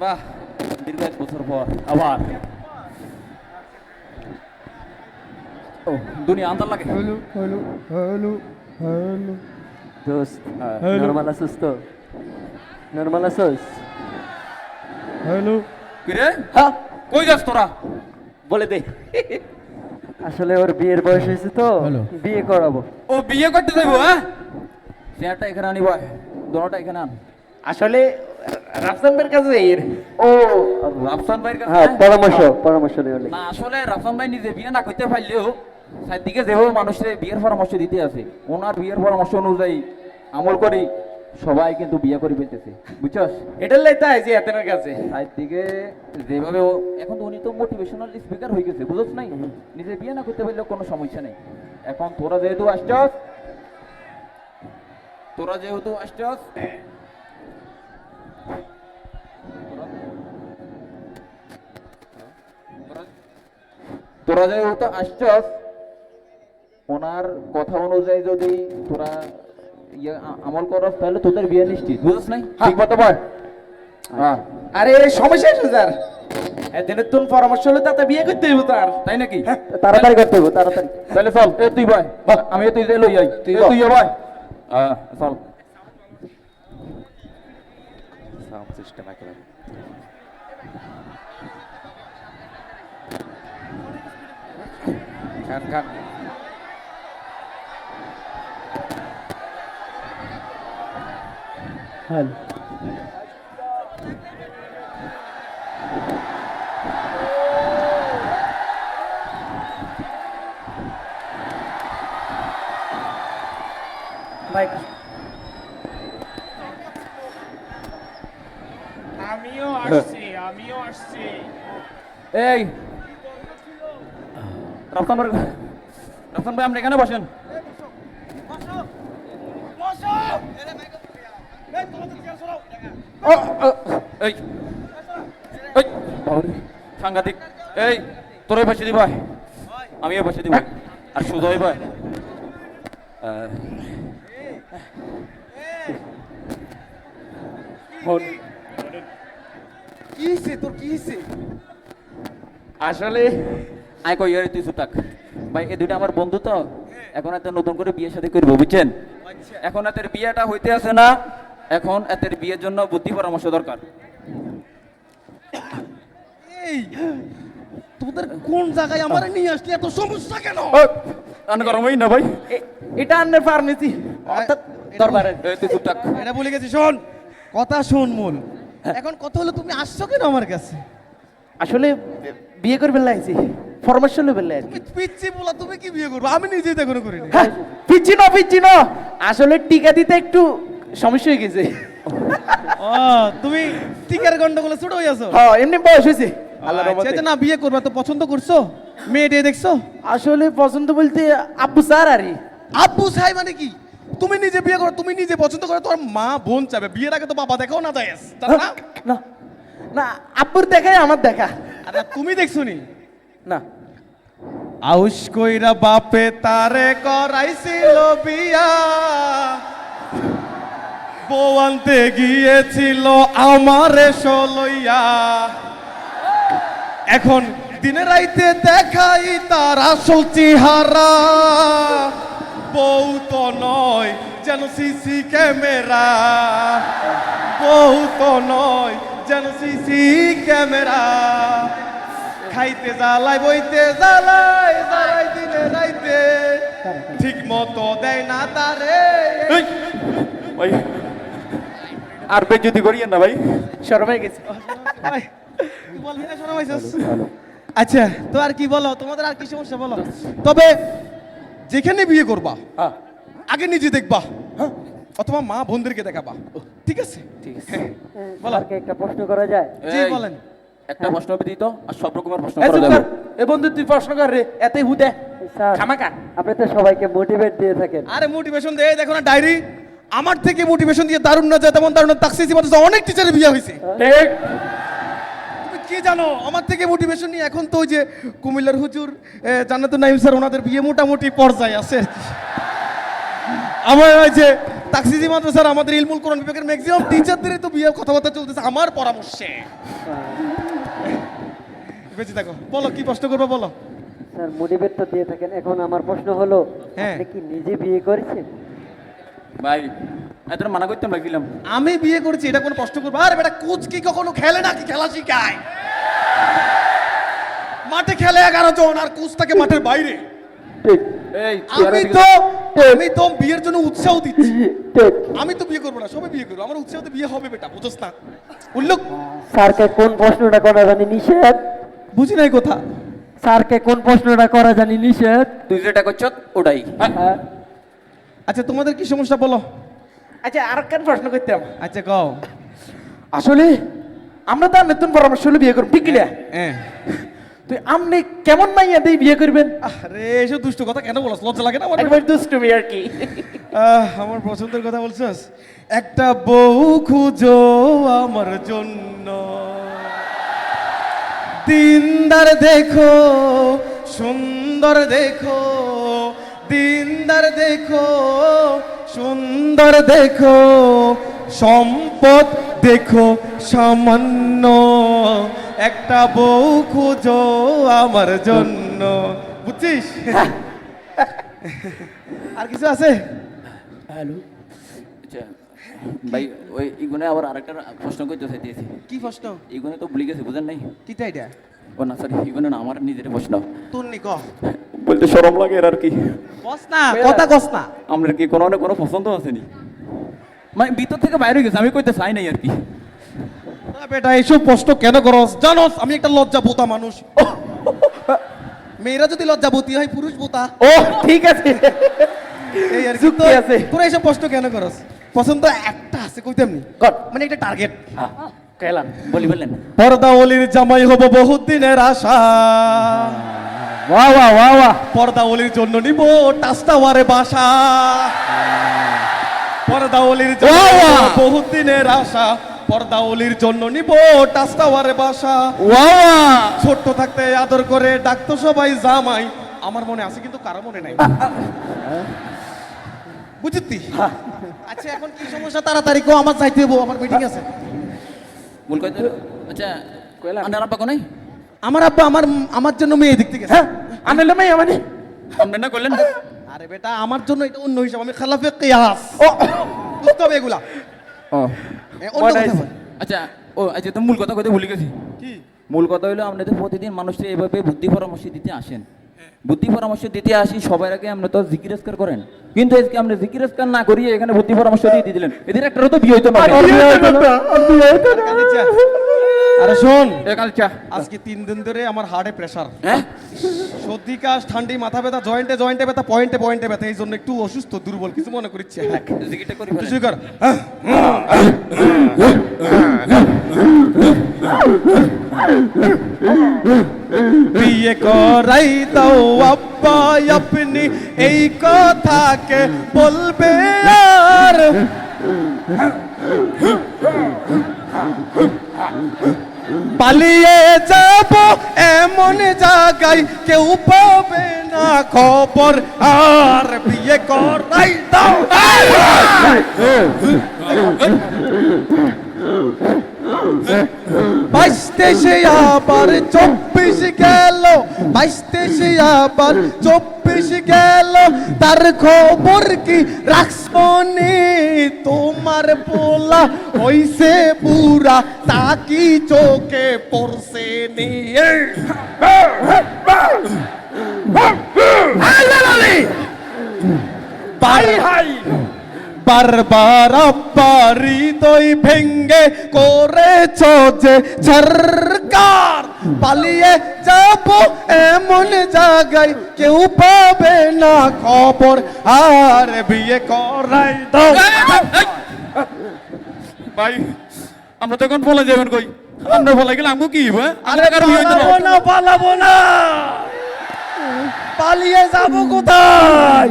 বাহ দীর্ঘ এক বছর পর আবার। ও দুনিয়া আন্দার লাগে। হ্যালো হ্যালো হ্যালো হ্যালো দোস্ত। নর্মাল আছিস তো। নর্মাল আছিস। হ্যালো কিরে? হ্যাঁ? কই যাস তোরা? বলে দে। আসলে ওর বিয়ের বয়স হয়েছে তো। বিয়ে করাবো। ও বিয়ে করতে যাইবো হ্যাঁ? চেয়ারটা এখানে আনি ভাই। দোনোটা এখানে আন। আসলে রাফসানের কাছে ও। রাফসান ভাইয়ের কাছে হ্যাঁ? পরামর্শ পরামর্শ নিয়ে না আসলে রাফসান ভাই নিজে বিয়ে না করতে পারলেও চারদিকে যেভাবে মানুষের বিয়ের পরামর্শ দিতে আছে। ওনার বিয়ের পরামর্শ অনুযায়ী আমল করি সবাই কিন্তু বিয়ে করে ফেলতেছে। বুঝছস? এটার লাই তাই যে এতনের কাছে। চারদিকে যেভাবে এখন উনি তো মোটিভেশনাল স্পিকার হয়ে গেছে বুঝছ নাই? নিজে বিয়ে না করতে পারলেও কোনো সমস্যা নেই। এখন তোরা যেহেতু আসছস তোরা যেহেতু আসছস তোরা- তোরা যেহেতু আসছস। ওনার কথা অনুযায়ী যদি তোরা ইয়ে আমল করস তাহলে তোদের বিয়ে নিশ্চিত বুঝছ নাই? ঠিক মতো বল। হ্যাঁ আরে সমস্যা আছে স্যার। এদিনের তোর পরামর্শ হলে তাতে বিয়ে করতে হইব তার। তাই নাকি? তাড়াতাড়ি করতে হইব তাড়াতাড়ি। তাহলে চল। এ তুই ভাই আমি তুই যে লই আই। তুই তুই ভাই চল। sistem McLaren. Kan Baik. এই। রফতান ভাই রফতান ভাই আপনি এখানে বসেন। এই। এই সাংঘাতিক। এই তোরাই পাশে দিবাই আমিও পাশে দিব। আর সুজয় ভাই। আহ, কি হইছে তোর কি হইছে আসলে আই কই তুই সুতাক। ভাই এই দুইটা আমার বন্ধু তো। এখন এত নতুন করে বিয়ে শাদী করব বুঝছেন? এখন এতের বিয়েটা হইতে আছে না এখন এতের বিয়ের জন্য বুদ্ধি পরামর্শ দরকার। এই তোদের কোন জায়গায় আমারে নিয়ে আসলি? এত সমস্যা কেন? আন গরমই না ভাই। এটা আন্নের ফার্মেসি অর্থাৎ দরবারে তুই সুতাক। এটা বলে গেছি শোন। কথা শোন মূল। এখন কথা হলো তুমি আসছো কেন আমার কাছে? আসলে বিয়ে করবে লাইছি পরামর্শ নেবে লাই তুমি পিচ্ছি বলা তুমি কি বিয়ে করবে? আমি নিজেই দেখো করিনি। হ্যাঁ পিচ্ছি না পিচ্ছি না। আসলে টিকা দিতে একটু সমস্যা হয়ে গেছে। ও তুমি টিকার গন্ডগোলে ছোট হয়ে আছো? হ্যাঁ এমনি বয়স হয়েছে। আল্লাহর আচ্ছা, রহমতে। এটা না বিয়ে করবে তো পছন্দ করছ? মেয়েটে দেখছ? আসলে পছন্দ বলতে আব্বু স্যার আরই আব্বু চাই মানে কি? তুমি নিজে বিয়ে করো তুমি নিজে পছন্দ করো তোমার মা বোন চাবে। বিয়ের আগে তো বাবা দেখাও না যায়। না না? না আব্বুর দেখাই আমার দেখা আরে তুমি দেখছ নি? না। আউস কইরা বাপে তারে করাইছিল বিয়া। বউ আনতে গিয়েছিল আমারে সলইয়া। এখন দিনে রাইতে দেখাই তার আসল চেহারা। বউ তো নয় যেন সিসি ক্যামেরা। বউ তো নয় যেন সিসি ক্যামেরা। খাইতে জ্বালাই বইতে জ্বালাই জ্বালাই দিনে রাইতে। ঠিক মতো দেয় না তারে। ভাই আর বেজ্জতি করিয়েন না ভাই। শরমে গেছে। ভাই, তুই বলবি না শোনা আচ্ছা তো আর কি বলো? তোমাদের আর কি সমস্যা বলো? তবে যেখানে বিয়ে করবা হ্যাঁ। আগে নিজে দেখবা হ্যাঁ। অথবা মা বোনদেরকে দেখাবা। ঠিক আছে? ঠিক আছে। বলো। বলো একটা প্রশ্ন করা যায়? জি বলেন। একটা প্রশ্ন দিত আর সব রকমের প্রশ্ন করা যাবে। এ বন্ধু তুই প্রশ্ন কর রে এতই হুদে। খামাকা। আপনি তো সবাইকে মোটিভেট দিয়ে থাকেন। আরে মোটিভেশন দে দেখো না ডায়েরি আমার থেকে মোটিভেশন দিয়ে দারুণ না যায় তেমন দারুণ তাকসিসি মতো অনেক টিচারের বিয়ে হয়েছে। ঠিক। কি জানো? আমার থেকে মোটিভেশন নিয়ে এখন তো ওই যে কুমিল্লার হুজুর জান্নাতুল নাইম স্যার ওনাদের বিয়ে মোটামুটি পর্যায়ে আছে। আমার ওই যে তাকসিজি মাদ্রাসার আমাদের ইলমুল কোরআন বিভাগের ম্যাক্সিমাম টিচারদেরই তো বিয়ে কথাবার্তা চলতেছে আমার পরামর্শে। বেঁচে থাকো। বলো কি প্রশ্ন করব বলো? স্যার মোটিভেট তো দিয়ে থাকেন। এখন আমার প্রশ্ন হলো হ্যাঁ। আপনি কি নিজে বিয়ে করেছেন? ভাই এত মানা করতাম আমি বিয়ে করেছি এটা কোনো প্রশ্ন করব? আর বেটা কোচ কি কখনো খেলে না কি খেলা শিখায়? মাঠে খেলে এগারো জন আর কোচ থাকে মাঠের বাইরে। আমি তো আমি তো বিয়ের জন্য উৎসাহ দিচ্ছি। আমি তো বিয়ে করব না সবাই বিয়ে করব। আমার উৎসাহতে বিয়ে হবে বেটা বুঝোস না। উল্লেখ স্যারকে কোন প্রশ্নটা করা জানি নিষেধ? বুঝি নাই কথা। স্যারকে কোন প্রশ্নটা করা জানি নিষেধ? তুই যেটা করছ ওটাই। হ্যাঁ। আচ্ছা তোমাদের কি সমস্যা বলো? আচ্ছা আর কেন প্রশ্ন করতাম। আচ্ছা কও। আসলে আমরা তো আর নতুন পরামর্শ হলে বিয়ে করব। ঠিক কিনা হ্যাঁ তুই আপনি কেমন মাইয়া দিয়ে বিয়ে করবেন? আরে এসব দুষ্ট কথা কেন বলছ লজ্জা লাগে না আমার? দুষ্টুমি আর কি। আমার পছন্দের কথা বলছস? একটা বউ খুঁজো আমার জন্য। দিনদার দেখো সুন্দর দেখো। দিনদার দেখো সুন্দর দেখো। সম্পদ দেখো সামান্য একটা বউ খুঁজো আমার জন্য। বুঝছিস? আর কিছু আছে? আচ্ছা ভাই ওই ইগুনে আবার আরেকটা প্রশ্ন করতে চাইতেছি। কি প্রশ্ন? ইগুনে তো ভুলে গেছি বুঝেন নাই? কিটা এটা? ও না সরি ইগুনে না আমার নিজের প্রশ্ন। তোর নি ক? বলতে শরম লাগে এর আর কি। কস না কথা কস না। আমরা কি কোনো না কোনো পছন্দ আসেনি মানে ভিতর থেকে বাইরে গেছে আমি কইতে চাই নাই আর কি। বেটা এইসব প্রশ্ন কেন করস? জানোস আমি একটা লজ্জা বোতা মানুষ। মেয়েরা যদি লজ্জা বোতি হয় পুরুষ বোতা ও ঠিক আছে। এই আর কি আছে। তোরা এইসব প্রশ্ন কেন করস? পছন্দ একটা আছে কইতামনি কর। মানে একটা টার্গেট কেলাম বলি বললেন পর্দা অলির জামাই হব বহুত দিনের আশা। বাহ বাহ বাহ বাহ পর্দা অলির জন্য নিব টাস্টাওয়ারে বাসা। পর্দা অলির জন্য বহুত দিনের আশা। পর্দা অলির জন্য নিব টাস্টাওয়ারে বাসা। ছোট্ট থাকতে আদর করে ডাকতো সবাই জামাই। আমার মনে আছে কিন্তু কারও মনে নাই। বুঝতি? আচ্ছা এখন কি সমস্যা? তাড়াতাড়ি কো আমার যাইতে হব আমার মিটিং আছে। ভুল কইতে আচ্ছা আন্ডার আব্বা কোনাই আমার আব্বা আমার আমার জন্য মেয়ে দেখতে গেছে। হ্যাঁ আনলে মাইয়া মানে? আপনি না করলেন? আরে বেটা আমার জন্য এটা অন্য হিসাব আমি খালাফে কিয়াস। ও। বুঝতে হবে এগুলা। কথা। আচ্ছা ও আচ্ছা তো মূল কথা কইতে ভুলে গেছি। কি? মূল কথা হলো আপনাদের প্রতিদিন মানুষকে এভাবে বুদ্ধি পরামর্শ দিতে আসেন। বুদ্ধি পরামর্শ দিতে আসি সবার আগে আপনি তো জিকিরস্কার করেন কিন্তু আজকে আপনি জিকিরস্কার না করিয়ে এখানে বুদ্ধি পরামর্শ দিয়ে দিলেন এদের একটা তো বিয়ে হইতো না আরে শোন আজকে তিন দিন ধরে আমার হার্টে প্রেসার হ্যাঁ সর্দি কাশ ঠান্ডি মাথা ব্যথা জয়েন্টে জয়েন্টে ব্যথা পয়েন্টে পয়েন্টে ব্যথা এই জন্য একটু অসুস্থ দুর্বল কিছু মনে করিচ্ছে কর বিয়ে করাই দাও আব্বা আপনি এই কথাকে বলবে আর পালিয়ে যাব এমন জায়গায় কেউ পাবে না খবর আর বিয়ে করাই দাও বাইশতে সে আবার চব্বিশ গেল বাইশতে সে আবার চব্বিশ গেল। তার খবর কি রাখবনি তোমার পোলা হইছে বুড়া, তা কি চোখে পড়ছে নিয়ে বাই হাই বারবার আব্বার হৃদয় ভেঙ্গে করেছ যে সরকার পালিয়ে যাব এমন জায়গায় কেউ পাবে না খবর। আর বিয়ে করাই দাও ভাই আমরা তো এখন বলে যাবেন কই? আমরা বলে গেলে আমগো কি হইবো হ্যাঁ? আরে আমরা কারও বিয়ে হইতো না পালাবো না। পালিয়ে যাব কোথায়?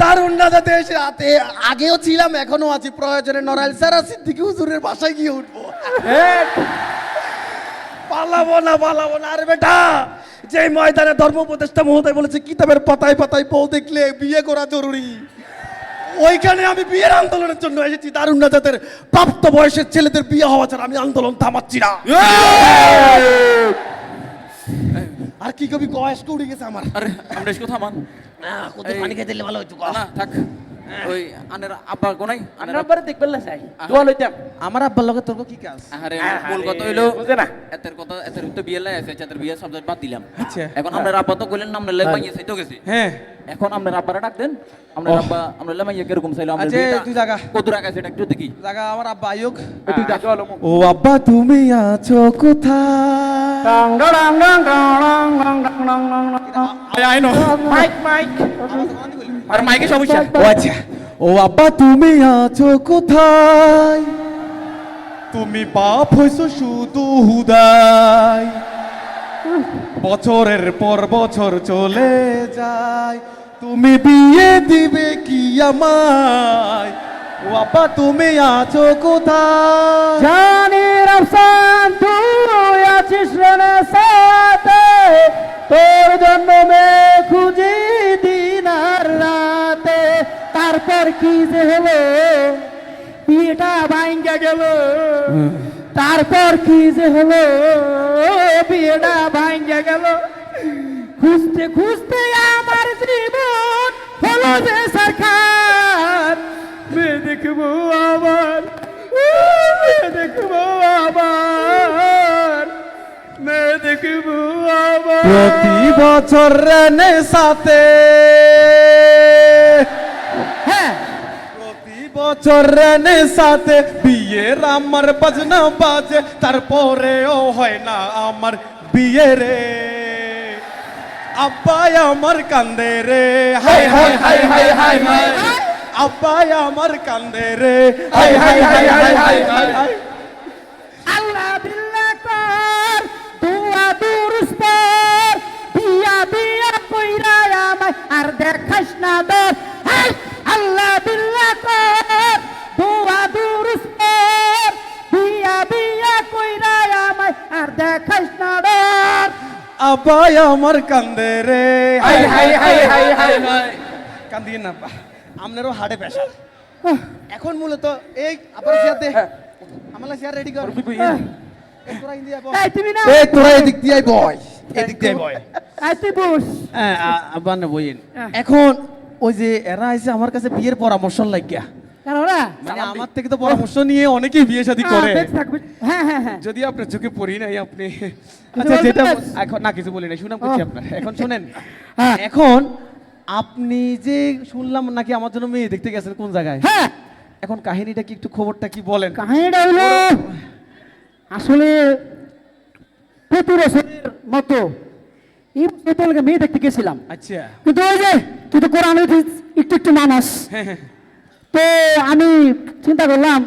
দারুণ এসে রাতে আগেও ছিলাম এখনও আছি। প্রয়োজনে নরাইল সিদ্দিকি হুজুরের বাসায় গিয়ে উঠবো। পালাবো না পালাবো না। আরে বেটা যে ময়দানে ধর্ম উপদেষ্টা মহোদয় বলেছে কিতাবের পাতায় পাতায় বউ দেখলে বিয়ে করা জরুরি। ওইখানে আমি বিয়ের আন্দোলনের জন্য এসেছি। দারুণ জাতের প্রাপ্ত বয়সের ছেলেদের বিয়ে হওয়া ছাড়া আমি আন্দোলন থামাচ্ছি না। আর কি কবি বয়স্ক উঠে গেছে আমার। আরে আমরা এসে কথা মান কোথায় পানি খেতে দিলে ভালো হইতো না থাক। ওই আনের আব্বা কোনাই আনের আমরা দেখবেন না চাই জল হইতাম আমার আব্বার লগে তোর কি কাজ আরে মূল কথা হইল বুঝে না এতের কথা এতের তো বিয়ে লাই আছে এতের বিয়ে সাবজেক্ট বাদ দিলাম আচ্ছা। এখন আমরা আব্বা তো কইলেন না আমরা লাই চাইতো গেছি হ্যাঁ এখন আমরা আব্বারা ডাক দেন আমরা আব্বা আমরা লাই মাইয়া কীরকম চাইলো আমরা আচ্ছা, তুই জাগা। কত সেটা একটু দেখি জায়গা আমার আব্বা আয়ুক তুই যা চলো ও আব্বা তুমি আছো কোথায় মাইক মাইক আর মাইকে সমস্যা? ও আচ্ছা। ও আব্বা তুমি আছো কোথায়? তুমি পাপ হইছো শুধু হুদাই বছরের পর বছর চলে যায়। তুমি বিয়ে দিবে কি আমায়? ও আব্বা তুমি আছো কোথায়? জানি রফসান তুই আছিস রে সাথে তোর জন্য মে খুঁজি তারপর কি যে হলো? বিয়েটা ভাঙ্গা গেল। তারপর কি যে হলো? বিয়েটা ভাঙ্গা গেল। খুঁজতে খুঁজতে আমার জীবন হলো যে সরকার মেয়ে দেখব আবার। মেয়ে দেখব আবার। মেয়ে দেখব আবার। প্রতি বছর রেনে সাথে হ্যাঁ প্রতি সাথে বিয়ের আমার বাজনা বাজে তারপরেও হয় না আমার বিয়ে রে আব্বাই আমার কান্দে রে হাই হাই হাই হাই হাই হাই আব্বাই আমার কান্দে রে হাই হাই হাই হাই হাই হাই আর দেখাস না দর আল্লাহ বিল্লাহ কর আব্বাই আমার কান্দে রে। হাই হাই হাই হাই হাই হাই কান্দিয়ে না আব্বা আপনারও হাড়ে পেশা এখন মূলত এই আপনার চেয়ার দে আমার চেয়ার রেডি কর। এই তোরা ইন্ডিয়া বয় এই তুমি না। এই তোরা এদিক দিয়ে বয়। এদিক দিয়ে বয়। এই তুই বস। আব্বা না বইন এখন ওই যে এরা আইছে আমার কাছে বিয়ের পরামর্শ লাগিয়া। না? মানে আমার থেকে তো পরামর্শ নিয়ে অনেকেই বিয়ে শাদী করে। হ্যাঁ, হ্যাঁ হ্যাঁ হ্যাঁ। যদি আপনার চোখে পড়ি নাই আপনি। আচ্ছা যেটা এখন না কিছু বলি নাই শুনাম করছি আপনার। এখন শুনেন হ্যাঁ। এখন আপনি যে শুনলাম নাকি আমার জন্য মেয়ে দেখতে গেছেন কোন জায়গায়? হ্যাঁ। এখন কাহিনীটা কি একটু খবরটা কি বলেন? কাহিনীটা হলো আসলে প্রতি বছরের মতো এই বছর মেয়ে দেখতে গেছিলাম। আচ্ছা। কিন্তু ওই যে তুই তো কোরআন একটু একটু মানাস হ্যাঁ হ্যাঁ। তো আমি চিন্তা করলাম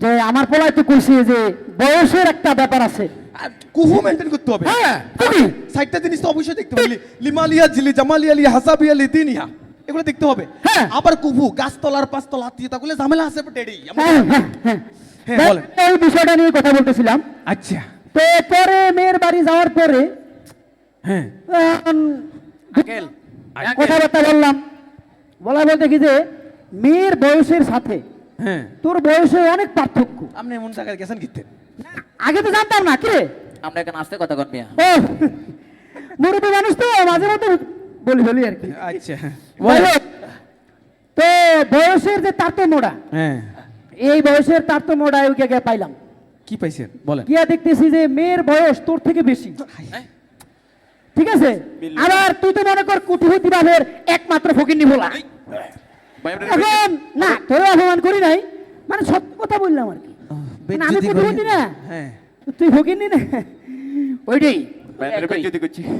যে আমার পোলায় তো কইছে যে বয়সের একটা ব্যাপার আছে। আর কুহু মেনটেন করতে হবে। হ্যাঁ তুমি। সাইডটা জিনিস তো অবশ্যই দেখতে হবে। লিমালিয়া জিলি জামালিয়া লি হাসাবিয়া লি দিনিয়া এগুলো দেখতে হবে। হ্যাঁ। আবার কুহু গাছতলার পাঁচতলা হাতিয়ে তাহলে ঝামেলা আছে টেডি হ্যাঁ হ্যাঁ হ্যাঁ। হ্যাঁ। এই বিষয়টা নিয়ে কথা বলতেছিলাম। আচ্ছা। তো পরে মেয়ের বাড়ি যাওয়ার পরে হ্যাঁ। কথাবার্তা বললাম। বলা বলতে কি যে মেয়ের বয়সের সাথে হ্যাঁ। তোর বয়সে অনেক পার্থক্য। আপনি এমন জায়গায় গেছেন কিতে আগে তো জানতাম না কি রে? আমরা এখানে আসতে কথা কন মিয়া। ও মুরব্বী মানুষ তো মাঝে মধ্যে বলি বলি আর কি। আচ্ছা। তো বয়সের যে তারতম্যটা হ্যাঁ। এই বয়সের তারতম্যটা ওই পাইলাম। কি পাইছেন? বলেন। গিয়া দেখতেছি যে মেয়ের বয়স তোর থেকে বেশি। ঠিক আছে? আবার তুই তো মনে কর বাবের একমাত্র ফকির নিভোলা এখন না তোর অপমান করি নাই মানে সত্য কথা বললাম আর কি। মানে আমি কুটিপতি করি- না। হ্যাঁ। তুই ফকির না? ওইটাই।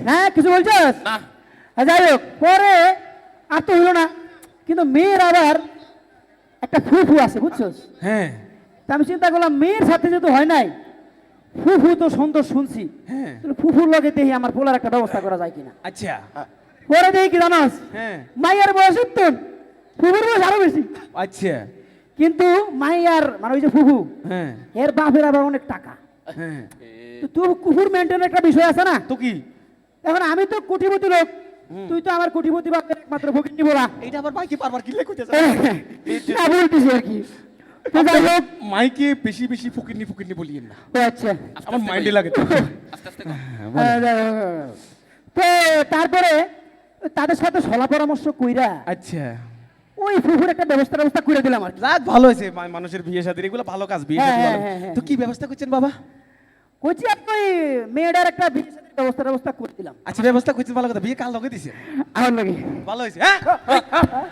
হ্যাঁ কিছু বলছিস? যাই হোক পরে আর তো হইল না। কিন্তু মেয়ের আবার একটা ফুফু আছে বুঝছস? হ্যাঁ। তা আমি চিন্তা করলাম মেয়ের সাথে যেহেতু হয় নাই ফুফু তো সুন্দর শুনছি। হ্যাঁ। ফুফুর লগে দেখি আমার পোলার একটা ব্যবস্থা করা যায় কিনা। আচ্ছা। পরে দেখি কি জানাস? হ্যাঁ। মাইয়ার বয়স উত্তর ফুফুর বয়স আরও বেশি। আচ্ছা। কিন্তু মাইয়ার মানে ওই যে ফুফু হ্যাঁ। এর বাপের আবার অনেক টাকা। হ্যাঁ। তো কুকুর মেনটেন একটা বিষয় আছে না? তো কি? এখন আমি তো কোটিপতি লোক তুই তো আমার কোটিপতি বাপের একমাত্র ফকির নিবো না এইটা আবার মাইকে বারবার কি লেখতে না বলতেছি আর কি। তো যাই হোক। মাইকে বেশি বেশি ফুকিনি ফুকিনি বলিয়েন না। আচ্ছা। আমার মাইন্ডে লাগে তো আস্তে আস্তে তো তারপরে তাদের সাথে সলা পরামর্শ কইরা আচ্ছা। ওই ফুফুর একটা ব্যবস্থা ব্যবস্থা করে দিলাম আর। যাক ভালো হয়েছে মানুষের বিয়ে শাদী এগুলো ভালো কাজ বিয়ে হ্যাঁ, শাদী ভালো। হ্যাঁ, হ্যাঁ, তো কি ব্যবস্থা করছেন বাবা? কইছি আপনি ওই মেয়েটার একটা বিয়ে শাদীর ব্যবস্থা ব্যবস্থা করে দিলাম। আচ্ছা ব্যবস্থা করছেন ভালো কথা। বিয়ে কাল লগে দিছে? আমার লাগে। ভালো হয়েছে হ্যাঁ?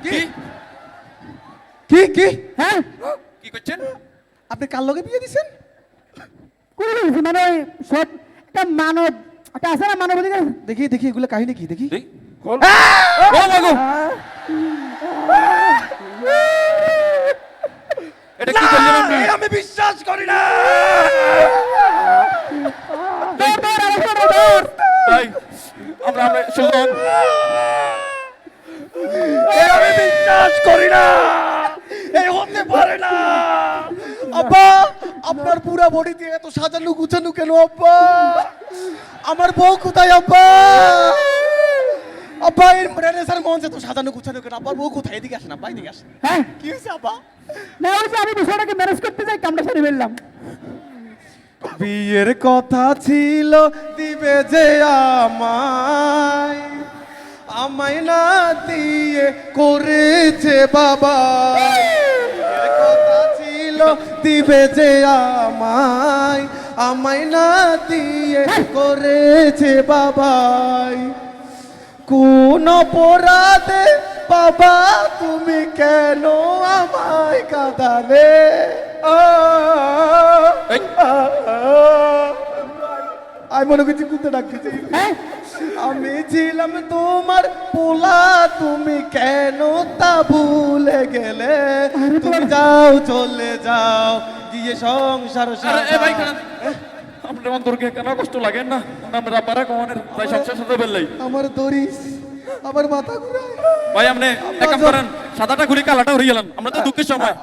কি? কি কি? হ্যাঁ? কি করছেন? আপনি কাল লগে বিয়ে দিছেন? করে দিয়েছি মানে ওই সব একটা মানব একটা আছে না মানব দেখি দেখি এগুলো কাহিনী কি? দেখি। মাগো এটা কি করলেন আপনি আমি বিশ্বাস করি না। ভাই আমরা আমরা শুনুন। আমি বিশ্বাস করি না। এই হতে পারে না। আব্বা আপনার পুরা বডি দিয়ে এত সাজানো গুছানো কেন আব্বা? আমার বউ কোথায় আব্বা? আব্বা এর রেনেসার মঞ্চে তো সাজানো গুছানো কেন আব্বার বউ কোথায়? এদিকে আসেন আব্বা এদিকে আসেন। হ্যাঁ। কি হয়েছে আব্বা? না ওই আমি বিষয়টাকে ম্যানেজ করতে যাই কামটা সারি ফেললাম। বিয়ের কথা ছিল দিবে যে আমায়। আমায় না দিয়ে করেছে বাবা। বিয়ের কথা ছিল দিবে যে আমায়। আমায় না দিয়ে করেছে বাবাই। কোন অপরাধে? বাবা তুমি কেন আমায় কাঁদালে। আমি মনে করছি কুত্তে ডাকতেছি হ্যাঁ। আমি ছিলাম তোমার পোলা তুমি কেন তা ভুলে গেলে? তুমি যাও চলে যাও গিয়ে সংসার ভাই সাজাও। আপনার অন্তরকে কেন কষ্ট লাগেন না? আমরা পারা কমানের তাই সবচেয়ে সাথে বেললাই আমার দরিস আমার মাথা ঘুরায়। ভাই আপনি এক কাম করেন সাদাটা ঘুরে কালাটা উড়ে গেলেন আমরা তো দুঃখের সময়।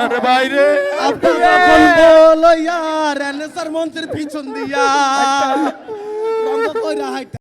আর ভাই রে। আপনি বলো ইয়ার এনএসআর মঞ্চের পিছন দিয়া। রঙ্গ কইরা হাইটা।